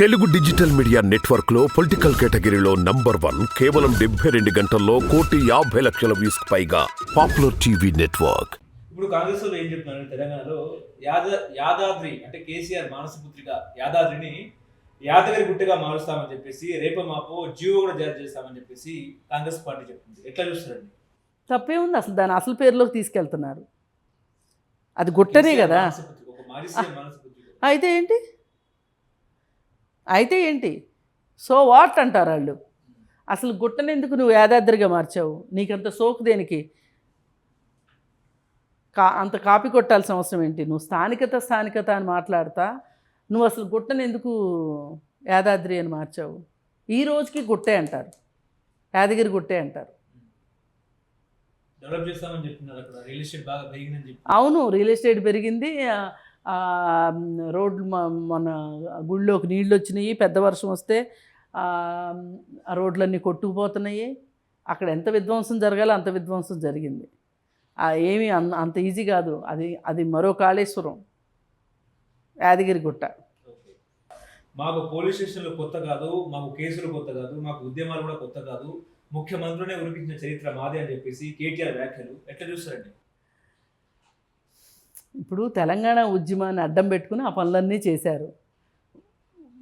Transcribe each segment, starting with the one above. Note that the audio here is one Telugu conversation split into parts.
తెలుగు డిజిటల్ మీడియా నెట్వర్క్లో పొలిటికల్ కేటగిరీలో నంబర్ వన్ కేవలం డెబ్బై రెండు గంటల్లో కోటి యాభై లక్షల వ్యూస్ పైగా పాపులర్ టీవీ నెట్వర్క్. ఇప్పుడు కాంగ్రెస్ ఏం చెప్తున్నారు? తెలంగాణలో యాద యాదాద్రి అంటే కేసీఆర్ మానసపుత్రిక యాదాద్రిని యాదగిరి గుట్టగా మారుస్తామని చెప్పేసి రేపు మాపు జీవో కూడా జారీ చేస్తామని చెప్పేసి కాంగ్రెస్ పార్టీ చెప్తుంది. ఎట్లా చూస్తారండి? తప్పే ఉంది అసలు దాని అసలు పేరులోకి తీసుకెళ్తున్నారు. అది గుట్టనే కదా. అయితే ఏంటి? అయితే ఏంటి? సో వాట్ అంటారు వాళ్ళు? అసలు గుట్టనెందుకు నువ్వు యాదాద్రిగా మార్చావు? నీకంత సోకు దేనికి? కా అంత కాపీ కొట్టాల్సిన అవసరం ఏంటి? నువ్వు స్థానికత స్థానికత అని మాట్లాడతా నువ్వు అసలు గుట్టను ఎందుకు యాదాద్రి అని మార్చావు? ఈ రోజుకి గుట్టే అంటారు. యాదగిరి గుట్టే అంటారు. అవును రియల్ ఎస్టేట్ పెరిగింది. రోడ్లు మన గుళ్ళోకి నీళ్ళు వచ్చినాయి పెద్ద వర్షం వస్తే రోడ్లన్నీ కొట్టుకుపోతున్నాయి. అక్కడ ఎంత విధ్వంసం జరగాలో అంత విధ్వంసం జరిగింది. ఏమి ఏమీ అంత ఈజీ కాదు. అది అది మరో కాళేశ్వరం యాదగిరి గుట్ట. మాకు పోలీస్ స్టేషన్లు కొత్త కాదు మాకు కేసులు కొత్త కాదు మాకు ఉద్యమాలు కూడా కొత్త కాదు. ముఖ్యమంత్రులనే ఉరికించిన చరిత్ర మాదే అని చెప్పేసి కేటీఆర్ వ్యాఖ్యలు. ఎట్లా చూస్తారండి? ఇప్పుడు తెలంగాణ ఉద్యమాన్ని అడ్డం పెట్టుకుని ఆ పనులన్నీ చేశారు.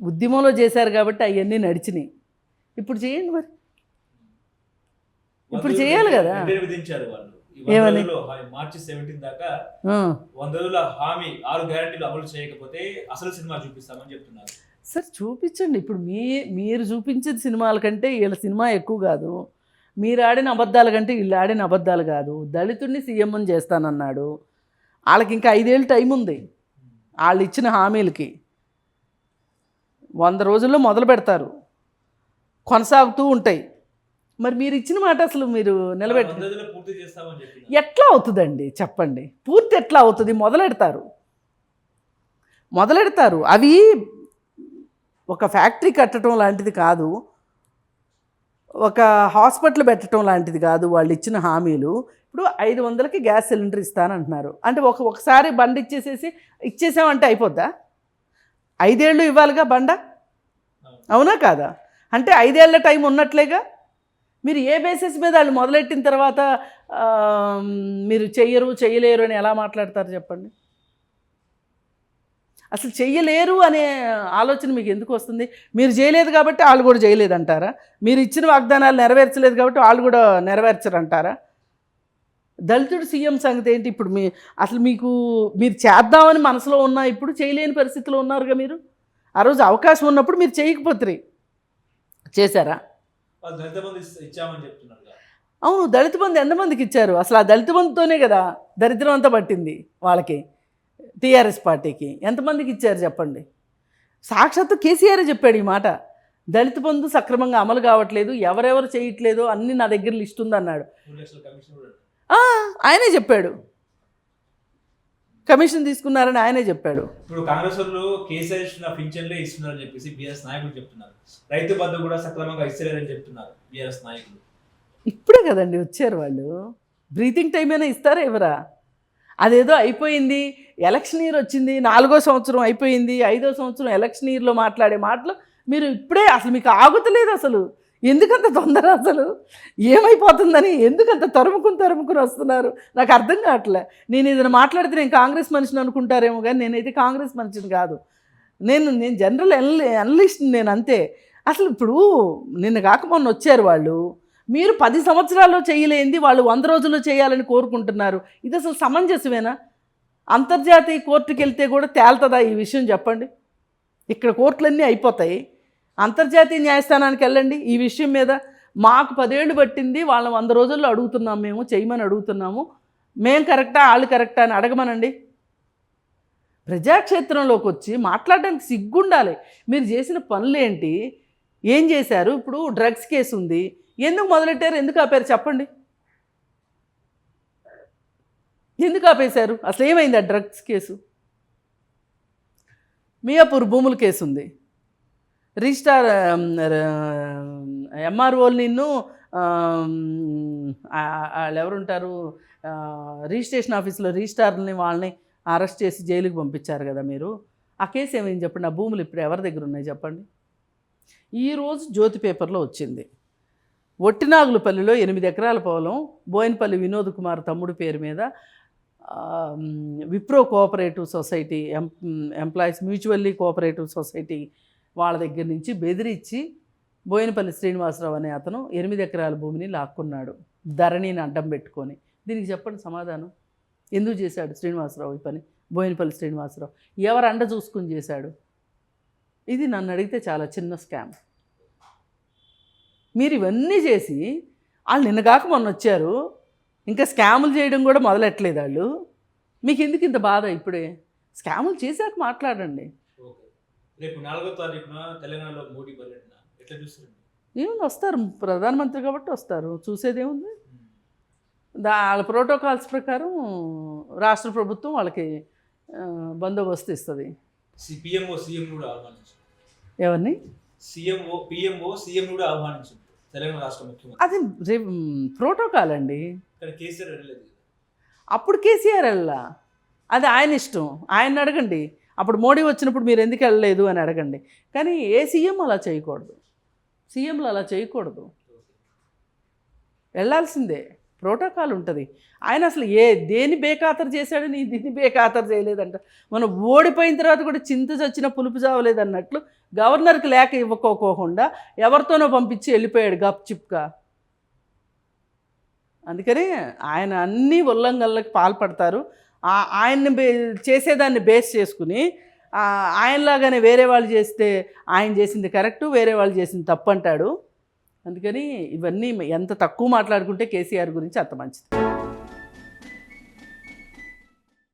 ఉద్యమంలో చేశారు కాబట్టి అవన్నీ నడిచినాయి. ఇప్పుడు చేయండి మరి. ఇప్పుడు చేయాలి కదా. విధించారు వాళ్ళు. ఏమని? మార్చి సెవెంటీన్ దాకా. వంద రోజుల హామీ ఆరు గ్యారంటీలు అమలు చేయకపోతే అసలు సినిమా చూపిస్తామని చెప్తున్నారు. సార్ చూపించండి. ఇప్పుడు మీ మీరు చూపించిన సినిమాల కంటే వీళ్ళ సినిమా ఎక్కువ కాదు. మీరు ఆడిన అబద్ధాల కంటే వీళ్ళు ఆడిన అబద్ధాలు కాదు. దళితుడిని సీఎం అని చేస్తానన్నాడు. వాళ్ళకి ఇంకా ఐదేళ్ళు టైం ఉంది. వాళ్ళు ఇచ్చిన హామీలకి. వంద రోజుల్లో మొదలు పెడతారు. కొనసాగుతూ ఉంటాయి. మరి మీరు ఇచ్చిన మాట అసలు మీరు నిలబెట్టి ఎట్లా అవుతుందండి? చెప్పండి. పూర్తి ఎట్లా అవుతుంది? మొదలెడతారు. మొదలెడతారు. అవి ఒక ఫ్యాక్టరీ కట్టడం లాంటిది కాదు. ఒక హాస్పిటల్ పెట్టడం లాంటిది కాదు. వాళ్ళు ఇచ్చిన హామీలు. ఇప్పుడు ఐదు వందలకి గ్యాస్ సిలిండర్ ఇస్తానంటున్నారు. అంటే ఒక ఒకసారి బండి ఇచ్చేసేసి ఇచ్చేసామంటే అయిపోద్దా? ఐదేళ్ళు ఇవ్వాలిగా బండ? అవునా కాదా? అంటే ఐదేళ్ళ టైం ఉన్నట్లేగా? మీరు ఏ బేసిస్ మీద వాళ్ళు మొదలెట్టిన తర్వాత మీరు చెయ్యరు చెయ్యలేరు అని ఎలా మాట్లాడతారు చెప్పండి? అసలు చెయ్యలేరు అనే ఆలోచన మీకు ఎందుకు వస్తుంది? మీరు చేయలేదు కాబట్టి వాళ్ళు కూడా చేయలేదు అంటారా మీరు ఇచ్చిన వాగ్దానాలు నెరవేర్చలేదు కాబట్టి వాళ్ళు కూడా నెరవేర్చరు అంటారా దళితుడు సీఎం సంగతి ఏంటి? ఇప్పుడు మీ అసలు మీకు మీరు చేద్దామని మనసులో ఉన్నా ఇప్పుడు చేయలేని పరిస్థితిలో ఉన్నారుగా మీరు? ఆ రోజు అవకాశం ఉన్నప్పుడు మీరు చేయకపోతే చేశారా. అవును దళిత బంధు ఎంతమందికి ఇచ్చారు? అసలు ఆ దళిత బంధుతోనే కదా దరిద్రం అంతా పట్టింది వాళ్ళకి టీఆర్ఎస్ పార్టీకి. ఎంతమందికి ఇచ్చారు చెప్పండి? సాక్షాత్తు కేసీఆర్ చెప్పాడు ఈ మాట. దళిత బంధు సక్రమంగా అమలు కావట్లేదు ఎవరెవరు చేయట్లేదో అన్ని నా దగ్గర లిస్ట్ ఉందన్నాడు. ఆయనే చెప్పాడు. కమిషన్ తీసుకున్నారని ఆయనే చెప్పాడు. ఇప్పుడు కాంగ్రెస్ వాళ్ళు కేసీఆర్ ఇస్తున్న పింఛన్లే ఇస్తున్నారని చెప్పేసి బీఆర్ఎస్ నాయకులు చెప్తున్నారు. రైతు బంధు కూడా సక్రమంగా ఇస్తలేరని చెప్తున్నారు బీఆర్ఎస్ నాయకులు. ఇప్పుడే కదండి వచ్చారు వాళ్ళు. బ్రీతింగ్ టైం అయినా ఇస్తారా ఎవరా? అదేదో అయిపోయింది ఎలక్షన్ ఇయర్ వచ్చింది నాలుగో సంవత్సరం అయిపోయింది ఐదో సంవత్సరం ఎలక్షన్ ఇయర్లో మాట్లాడే మాటలు మీరు ఇప్పుడే అసలు మీకు ఆగుతలేదు అసలు. ఎందుకంత తొందర అసలు? ఏమైపోతుందని ఎందుకంత తరుముకుని తరుముకుని వస్తున్నారు? నాకు అర్థం కావట్లే. నేను ఏదైనా మాట్లాడితే నేను కాంగ్రెస్ మనిషిని అనుకుంటారేమో కానీ నేనైతే కాంగ్రెస్ మనిషిని కాదు. నేను నేను జనరల్ ఎనలి అనలిస్ట్ నేను అంతే. అసలు ఇప్పుడు నిన్న కాక మొన్న వచ్చారు వాళ్ళు. మీరు పది సంవత్సరాల్లో చేయలేంది వాళ్ళు వంద రోజుల్లో చేయాలని కోరుకుంటున్నారు. ఇది అసలు సమంజసమేనా? అంతర్జాతీయ కోర్టుకి వెళ్తే కూడా తేలుతుందా ఈ విషయం చెప్పండి? ఇక్కడ కోర్టులన్నీ అయిపోతాయి. అంతర్జాతీయ న్యాయస్థానానికి వెళ్ళండి ఈ విషయం మీద. మాకు పదేళ్ళు పట్టింది వాళ్ళని వంద రోజుల్లో అడుగుతున్నాం మేము చేయమని అడుగుతున్నాము. మేము కరెక్టా వాళ్ళు కరెక్టా అని అడగమనండి. ప్రజాక్షేత్రంలోకి వచ్చి మాట్లాడడానికి సిగ్గుండాలి. మీరు చేసిన పనులేంటి? ఏం చేశారు? ఇప్పుడు డ్రగ్స్ కేసు ఉంది. ఎందుకు మొదలెట్టారు? ఎందుకు ఆపారు? చెప్పండి. ఎందుకు ఆపేశారు? అసలు ఏమైంది ఆ డ్రగ్స్ కేసు? మియాపూర్ భూముల కేసు ఉంది. రిజిస్టార్ ఎంఆర్ఓలు నిన్ను వాళ్ళు ఎవరుంటారు రిజిస్ట్రేషన్ ఆఫీస్లో రిజిస్టార్ని వాళ్ళని అరెస్ట్ చేసి జైలుకి పంపించారు కదా మీరు. ఆ కేసు ఏమైంది చెప్పండి? ఆ భూములు ఇప్పుడు ఎవరి దగ్గర ఉన్నాయి చెప్పండి? ఈరోజు జ్యోతి పేపర్లో వచ్చింది. ఒట్టినాగులపల్లిలో ఎనిమిది ఎకరాల పొలం బోయినపల్లి వినోద్ కుమార్ తమ్ముడి పేరు మీద విప్రో కోఆపరేటివ్ సొసైటీ ఎం ఎంప్లాయీస్ మ్యూచువల్లీ కోఆపరేటివ్ సొసైటీ వాళ్ళ దగ్గర నుంచి బెదిరించి బోయినపల్లి శ్రీనివాసరావు అనే అతను ఎనిమిది ఎకరాల భూమిని లాక్కున్నాడు ధరణిని అడ్డం పెట్టుకొని. దీనికి చెప్పండి సమాధానం? ఎందుకు చేశాడు శ్రీనివాసరావు ఈ పని? బోయినపల్లి శ్రీనివాసరావు ఎవరు అండ చూసుకుని చేశాడు? ఇది నన్ను అడిగితే చాలా చిన్న స్కామ్. మీరు ఇవన్నీ చేసి వాళ్ళు నిన్నగాక మొన్న వచ్చారు ఇంకా స్కాములు చేయడం కూడా మొదలెట్టలేదు వాళ్ళు. మీకు ఎందుకు ఇంత బాధ ఇప్పుడే? స్కాములు చేశాక మాట్లాడండి. రేపు నాలుగో తారీఖున తెలంగాణలో మోడీ పర్యటన ఎట్లా చూస్తారు? ఏముంది వస్తారు. ప్రధానమంత్రి కాబట్టి వస్తారు. చూసేదేముంది? దా వాళ్ళ ప్రోటోకాల్స్ ప్రకారం రాష్ట్ర ప్రభుత్వం వాళ్ళకి బందోబస్తు ఇస్తుంది. పిఎంఓ సీఎం కూడా ఆహ్వానించారు ఎవరిని? సీఎంఓ పిఎంఓ సీఎం కూడా ఆహ్వానించారు తెలంగాణ రాష్ట్ర ముఖ్యమంత్రి. అది రేపు ప్రోటోకాల్ అండి. కేసీఆర్ వెళ్ళలేదు. అప్పుడు కేసీఆర్ వెళ్ళా అది ఆయన ఇష్టం. ఆయన అడగండి. అప్పుడు మోడీ వచ్చినప్పుడు మీరు ఎందుకు వెళ్ళలేదు అని అడగండి. కానీ ఏ సీఎం అలా చేయకూడదు. సీఎంలు అలా చేయకూడదు. వెళ్ళాల్సిందే. ప్రోటోకాల్ ఉంటుంది. ఆయన అసలు ఏ దేని బేఖాతరు చేశాడని దీన్ని బేఖాతరు చేయలేదంట. మనం ఓడిపోయిన తర్వాత కూడా చింత చచ్చిన పులుపు చావలేదు అన్నట్లు గవర్నర్కి లేక ఇవ్వకోకోకుండా ఎవరితోనో పంపించి వెళ్ళిపోయాడు గప్చిప్గా అందుకని ఆయన అన్ని ఉల్లంఘనలకు పాల్పడతారు. ఆయన్ని చేసేదాన్ని బేస్ చేసుకుని ఆయనలాగానే వేరే వాళ్ళు చేస్తే ఆయన చేసింది కరెక్టు వేరే వాళ్ళు చేసింది తప్పు అంటాడు. అందుకని ఇవన్నీ ఎంత తక్కువ మాట్లాడుకుంటే కేసీఆర్ గురించి అంత మంచిది.